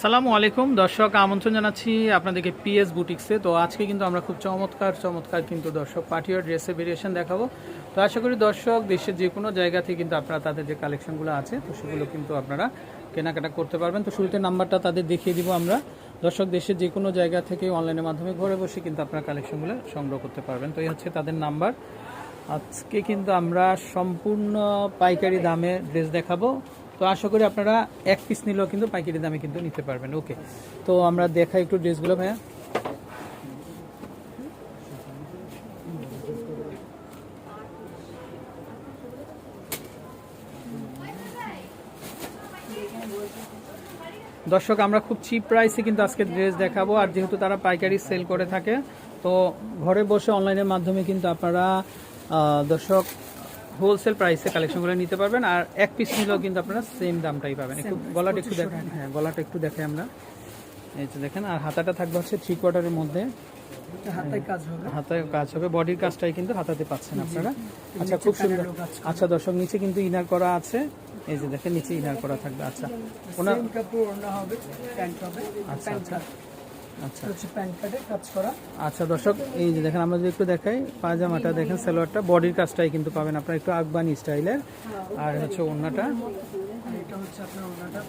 আসসালামু আলাইকুম। দর্শক, আমন্ত্রণ জানাচ্ছি আপনাদেরকে পিএস বুটিক্সে। তো আজকে কিন্তু আমরা খুব চমৎকার চমৎকার কিন্তু দর্শক পার্টিওয়ার ড্রেসের ভেরিয়েশন দেখাবো। তো আশা করি দর্শক, দেশের যে কোনো জায়গা থেকে কিন্তু আপনারা তাদের যে কালেকশনগুলো আছে, তো সেগুলো কিন্তু আপনারা কেনাকাটা করতে পারবেন। তো শুরুতে নাম্বারটা তাদের দেখিয়ে দিব আমরা। দর্শক, দেশের যে কোনো জায়গা থেকে অনলাইনের মাধ্যমে ঘরে বসে কিন্তু আপনারা কালেকশনগুলো সংগ্রহ করতে পারবেন। তো এই হচ্ছে তাদের নাম্বার। আজকে কিন্তু আমরা সম্পূর্ণ পাইকারি দামে ড্রেস দেখাবো। তো আশা করি আপনারা এক পিস নিলেও কিন্তু পাইকারি দামে কিন্তু নিতে পারবেন। ওকে তো আমরা দেখাই একটু ড্রেসগুলো ভাইয়া। দর্শক, আমরা খুব চিপ প্রাইসে কিন্তু আজকে ড্রেস দেখাবো, আর যেহেতু তারা পাইকারি সেল করে থাকে, তো ঘরে বসে অনলাইনের মাধ্যমে কিন্তু আপনারা দর্শক হোলসেল প্রাইসে কালেকশনগুলো নিতে পারবেন আর এক পিস নিলেও কিন্তু আপনারা সেম দামটাই পাবেন। একটু গলাটা একটু দেখেন হ্যাঁ গলাটা একটু দেখে আমরা। এই যে দেখেন আর হাতাটা থাকবে হচ্ছে থ্রি কোয়ার্টারের মধ্যে। হাতায় কাজ হবে। বডির কাজটাই কিন্তু হাতাতে পাচ্ছেন আপনারা। আচ্ছা খুব সুন্দর। আচ্ছা দর্শক নিচে কিন্তু ইনার করা আছে। এই যে দেখেন নিচে ইনার করা থাকবে। আচ্ছা ওনার কাপড় হবে প্যান্ট হবে। আচ্ছা আচ্ছা। আচ্ছা। হচ্ছে প্যান্ট কাটে কাজ করা। আচ্ছা দর্শক এই যে দেখেন আমরা যদি একটু দেখাই দেখেন সালোয়ারটা বডির কাজটাই কিন্তু পাবেন আপনারা একটু স্টাইলের। আর হচ্ছে ওড়নাটা এটা হচ্ছে আপনার ওড়নাটা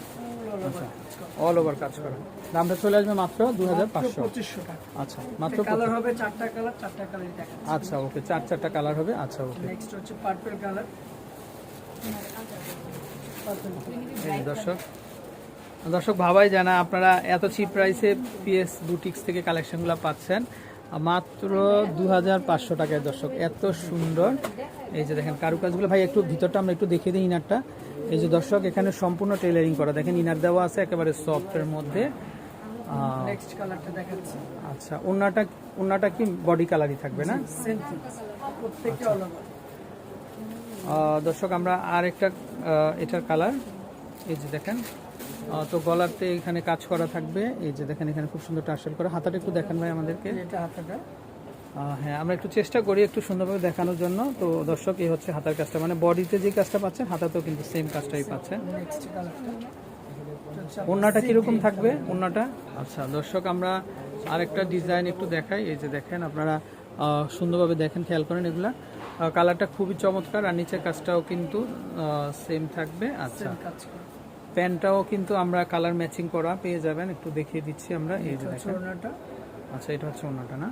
অল ওভার কাজ করা। দামটা চলে আসবে মাত্র দু হাজার পাঁচশো। আচ্ছা মাত্র কালার হবে চারটা কালার চারটা কালারই আচ্ছা ওকে চার চারটা কালার হবে। আচ্ছা ওকে। নেক্সট হচ্ছে পার্পল কালার দর্শক দর্শক ভাবাই জানা আপনারা এত চিপ প্রাইসে পিএস বুটিক্স থেকে কালেকশনগুলো পাচ্ছেন। মাত্র দু হাজার পাঁচশো টাকায় দর্শক এত সুন্দর। এই যে দেখেন কারুকাজগুলো ভাই একটু ভিতরটা আমরা একটু দেখিয়ে দিই ইনারটা। এই যে দর্শক এখানে সম্পূর্ণ টেলারিং করা। দেখেন ইনার দেওয়া আছে একেবারে সফটের মধ্যে। নেক্সট কালারটা দেখাচ্ছি। আচ্ছা ওনাটা ওনাটা কি বডি কালারই থাকবে না? আচ্ছা। দর্শক আমরা আর একটা এটার কালার এই যে দেখেন তো গলাতে এখানে কাজ করা থাকবে। এই যে দেখেন এখানে খুব সুন্দর টার্সেল করা। হাতাটা একটু দেখেন ভাই আমাদেরকে। এটা হাতাটা। হ্যাঁ আমরা একটু চেষ্টা করি একটু সুন্দরভাবে দেখানোর জন্য। তো দর্শক এই হচ্ছে হাতার কাজটা। মানে বডিতে যে কাজটা পাচ্ছেন হাতাতেও কিন্তু সেম কাজটাই পাচ্ছেন। নেক্সট কীরকম থাকবে ওন্নাটা? আচ্ছা দর্শক আমরা আরেকটা ডিজাইন একটু দেখাই। এই যে দেখেন আপনারা সুন্দরভাবে দেখেন খেয়াল করেন এগুলা। কালারটা খুবই চমৎকার আর নিচের কাজটাও কিন্তু সেম থাকবে। আচ্ছা। প্যান্টটাও কিন্তু আমরা কালার ম্যাচিং করা পেয়ে যাবেন। একটু দেখিয়ে দিচ্ছি আমরা। এই যে দেখেন। আচ্ছা এটা হচ্ছে ওন্নাটা না?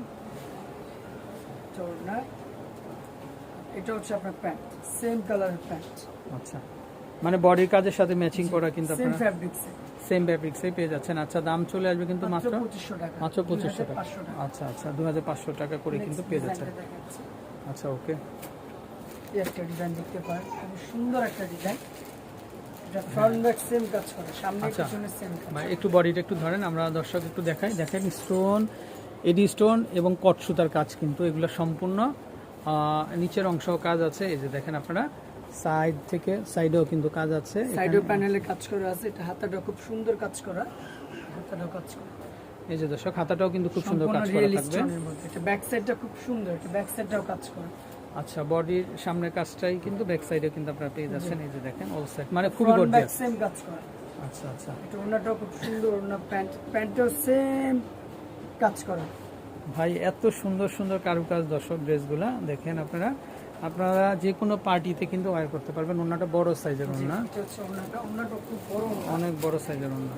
ওড়না। এটা হচ্ছে আপনার প্যান্ট। সেম কালারের প্যান্ট। আচ্ছা। মানে বডির কাজের সাথে ম্যাচিং করা কিন্তু সেম আপনারা ফ্যাব্রিক্সে সেম ফ্যাব্রিক্সে পেয়ে যাচ্ছেন। আচ্ছা দাম চলে আসবে কিন্তু মাত্র মাত্র পঁচিশশো টাকা। মাত্র পঁচিশশো টাকা। আচ্ছা আচ্ছা দু হাজার পাঁচশো টাকা করে কিন্তু পেয়ে যাচ্ছেন। আচ্ছা ওকে। এই একটা ডিজাইন দেখতে পারেন। খুব সুন্দর একটা ডিজাইন এটা ফ্রন্ট ব্যাক সেম কাজ করে সামনে আচ্ছা। পিছনে সেম ভাই, একটু বডিটা একটু ধরেন আমরা দর্শক একটু দেখাই। দেখেন স্টোন এডি স্টোন এবং কট সুতার কাজ কিন্তু এগুলো সম্পূর্ণ নিচের অংশ কাজ আছে। এই যে দেখেন আপনারা সাইড থেকে সাইডেও কিন্তু কাজ আছে। সাইডের প্যানেলে কাজ করা আছে। এটা হাতাটা খুব সুন্দর কাজ করা। হাতাটাও কাজ করা। এই যে দর্শক হাতাটাও কিন্তু খুব সুন্দর কাজ করা থাকবে। এটা ব্যাক সাইডটা খুব সুন্দর। এটা ব্যাক সাইডটাও কাজ করা। আচ্ছা বডির সামনের কাজটাই কিন্তু ব্যাক সাইডে কিন্তু আপনারা পেয়ে যাচ্ছেন এই যে দেখেন অল সাইড মানে খুবই ফ্রন্ট ব্যাক সেম কাজ করা। আচ্ছা আচ্ছা। এটা ওনাটাও খুব সুন্দর ওনা প্যান্ট প্যান্টটাও সেম কাজ করা। ভাই এত সুন্দর সুন্দর কারুকাজ দর্শক ড্রেসগুলা দেখেন আপনারা। আপনারা যে কোনো পার্টিতে কিন্তু ওয়ার করতে পারবেন ওনাটা বড় সাইজের ওনা ওনাটা ওনাটা বড় অনেক বড় সাইজের ওনা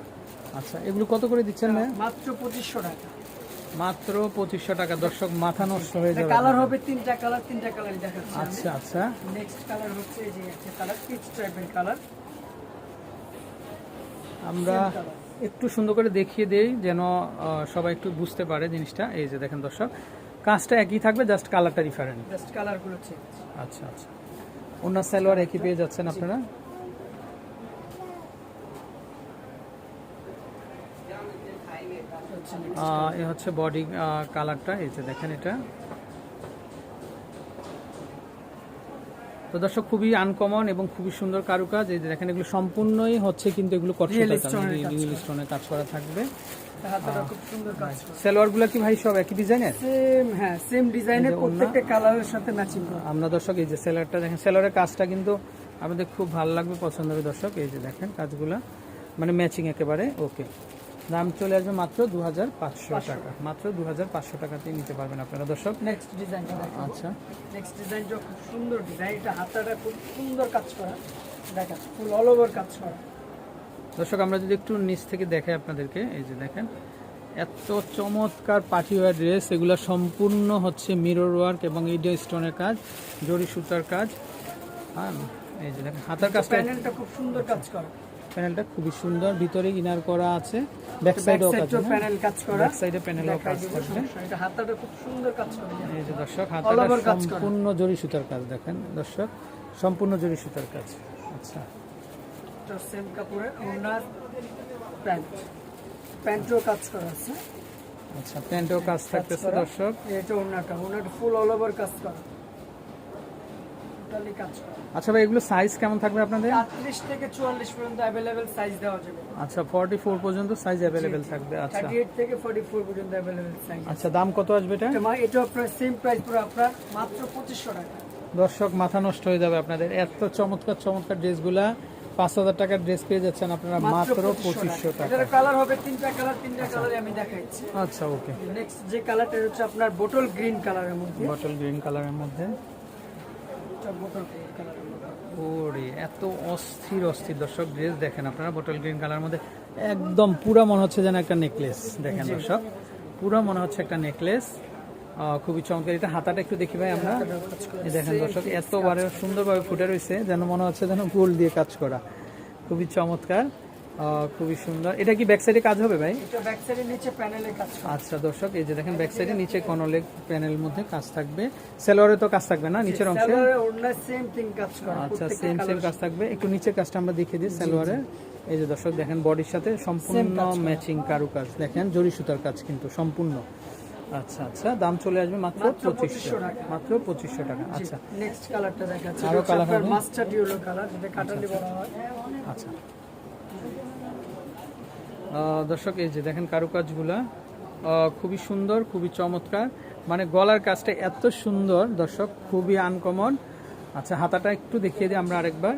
আচ্ছা এগুলো কত করে দিচ্ছেন মাত্র পঁচিশশো টাকা। মাত্র পঁচিশশো টাকা। দর্শক মাথা নষ্ট হয়ে যাবে কালার হবে তিনটা কালার তিনটা কালার দেখাচ্ছি আচ্ছা আচ্ছা। নেক্সট কালার হচ্ছে এই যে একটা কালার পিচ টাইপের কালার আমরা একটু সুন্দর করে দেখিয়ে দেই যেন সবাই একটু বুঝতে পারে জিনিসটা। এই যে দেখেন দর্শক কাজটা একই থাকবে জাস্ট কালারটা ডিফারেন্ট জাস্ট কালারগুলো চেঞ্জ আচ্ছা আচ্ছা। অন্য সালোয়ার একই পেয়ে যাচ্ছেন আপনারা? এ হচ্ছে বডি কালারটা এই যে দেখেন এটা। তো দর্শক খুবই আনকমন এবং খুবই সুন্দর কারুকাজ। এই যে দেখেন এগুলো সম্পূর্ণই হচ্ছে কিন্তু এগুলো রিয়েল কাজ করা। থাকবে। হাতাটা খুব সুন্দর কাজ করা। সালোয়ারগুলো কি ভাই সব একই ডিজাইনের সেম হ্যাঁ সেম ডিজাইনের এই যে ওড়না। প্রত্যেকটা কালারের সাথে ম্যাচিং করা। আমরা দর্শক এই যে সেলারটা দেখেন সেলারের কাজটা কিন্তু আমাদের খুব ভালো লাগবে পছন্দ হবে দর্শক। এই যে দেখেন কাজগুলা মানে ম্যাচিং একেবারে ওকে দাম চলে আসবে মাত্র দু হাজার পাঁচশো। টাকা। মাত্র দু হাজার পাঁচশো টাকাতেই নিতে পারবেন আপনারা। দর্শক নেক্সট ডিজাইনটা দেখো। আচ্ছা। নেক্সট ডিজাইনটা খুব সুন্দর ডিজাইন এটা হাতাটা খুব সুন্দর কাজ করা। দেখা ফুল অল ওভার কাজ করা। দর্শক আমরা যদি একটু নিচ থেকে দেখাই আপনাদেরকে এই যে দেখেন এত চমৎকার পার্টি ওয়ার ড্রেস এগুলো সম্পূর্ণ হচ্ছে মিরর ওয়ার্ক এবং ইডিয়া স্টোনের কাজ জরি সুতার কাজ। হ্যাঁ এই যে দেখেন হাতার কাজটা খুব সুন্দর কাজ করা। প্যানেলটা খুবই সুন্দর। ভিতরে ইনার করা আছে। ব্যাক সাইডেও প্যানেল কাজ করা ব্যাক সাইডে প্যানেলও কাজ নেই। এটা হাতাটা খুব সুন্দর কাজ করা এই যে দর্শক হাতাটা। সম্পূর্ণ জরি সুতার কাজ দেখেন। দর্শক সম্পূর্ণ জরি সুতার কাজ। আচ্ছা। এটা সেম কাপড়ে ওনার প্যান্ট। প্যান্টও কাজ করা আছে। আচ্ছা প্যান্টেও কাজ থাকতেছে দর্শক। এটা ওনাটা ওনাটা ফুল অল ওভার কাজ করা। টোটালি কাজ করা। আচ্ছা ভাই এগুলো সাইজ কেমন থাকবে আপনাদের? আটত্রিশ থেকে চুয়াল্লিশ পর্যন্ত অ্যাভেলেবেল সাইজ দেওয়া যাবে। আচ্ছা ফর্টি ফোর পর্যন্ত সাইজ অ্যাভেলেবেল থাকবে আচ্ছা। থার্টি এইট থেকে ফর্টি ফোর পর্যন্ত অ্যাভেলেবেল সাইজ আচ্ছা দাম কত আসবে এটা? এটা আপনার সেম প্রাইস পুরো আপনার মাত্র পঁচিশশো টাকা। দর্শক মাথা নষ্ট হয়ে যাবে আপনাদের। এত চমৎকার চমৎকার ড্রেসগুলা। পাঁচ হাজার টাকার ড্রেস পেয়ে যাচ্ছেন আপনারা মাত্র পঁচিশশো টাকা। এটার কালার হবে তিনটা কালার তিনটা কালারে আমি দেখাচ্ছি। আচ্ছা ওকে নেক্সট যে কালারটা হচ্ছে আপনার বোটল গ্রিন কালারের মধ্যে। বটল গ্রিন কালারের মধ্যে বোটল গ্রিন কালারের মধ্যে ওরে এত অস্থির অস্থির। দর্শক ড্রেস দেখেন আপনারা বটল গ্রিন কালার মধ্যে। একদম পুরা মনে হচ্ছে যেন একটা নেকলেস দেখেন দর্শক। পুরা মনে হচ্ছে একটা নেকলেস খুবই চমৎকার। এটা হাতাটা একটু দেখি ভাই আমরা। দেখেন দর্শক এতবারে সুন্দরভাবে ফুটে রয়েছে যেন মনে হচ্ছে যেন গোল দিয়ে কাজ করা। খুবই চমৎকার। খুবই সুন্দর। এটা কি ব্যাক সাইডে কাজ হবে ভাই? ব্যাক নিচে প্যানেলে কাজ আচ্ছা দর্শক এই যে দেখেন ব্যাক সাইডে নিচে কনলেগ প্যানেলের মধ্যে কাজ থাকবে। সেলোয়ারে তো কাজ থাকবে না নিচের অংশে? সেম থিং কাজ করা আচ্ছা সেম সেম কাজ থাকবে। একটু নিচের কাজটা আমরা দেখিয়ে দিই সালোয়ারে। এই যে দর্শক দেখেন বডির সাথে সম্পূর্ণ ম্যাচিং কারুকাজ। দেখেন জরি সুতার কাজ কিন্তু সম্পূর্ণ। আচ্ছা আচ্ছা দাম চলে আসবে মাত্র পঁচিশশো। টাকা। মাত্র পঁচিশশো টাকা আচ্ছা। নেক্সট কালারটা দেখাচ্ছি। আরও কালার যেটা কাটালি বলা হয়। আচ্ছা। দর্শক এই যে দেখেন কারুকাজগুলা খুবই সুন্দর খুবই চমৎকার। মানে গলার কাজটা এত সুন্দর দর্শক খুবই আনকমন আচ্ছা হাতাটা একটু দেখিয়ে দিই আমরা আরেকবার।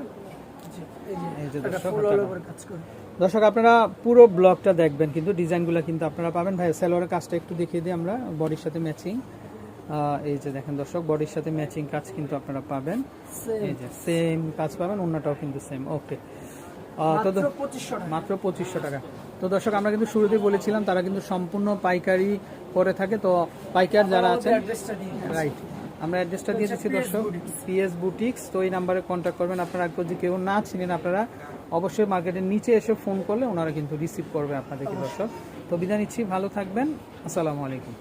দর্শক আপনারা পুরো ব্লগটা দেখবেন কিন্তু ডিজাইনগুলো কিন্তু আপনারা পাবেন। ভাই সেলোয়ারের কাজটা একটু দেখিয়ে দিই আমরা বডির সাথে ম্যাচিং এই যে দেখেন দর্শক বডির সাথে ম্যাচিং কাজ কিন্তু আপনারা পাবেন। এই যে সেম কাজ পাবেন অন্যটাও কিন্তু সেম ওকে তো মাত্র পঁচিশশো টাকা। তো দর্শক আমরা কিন্তু শুরুতেই বলেছিলাম তারা কিন্তু সম্পূর্ণ পাইকারি করে থাকে। তো পাইকার যারা আছে। রাইট আমরা অ্যাড্রেসটা দিয়ে দিচ্ছি দর্শক পিএস বুটিক্স তো এই নাম্বারে কন্ট্যাক্ট করবেন আপনারা। যদি কেউ না চিনেন আপনারা অবশ্যই মার্কেটের নিচে এসে ফোন করলে ওনারা কিন্তু রিসিভ করবে আপনাদেরকে দর্শক। তো বিদায় নিচ্ছি ভালো থাকবেন। আসসালামু আলাইকুম।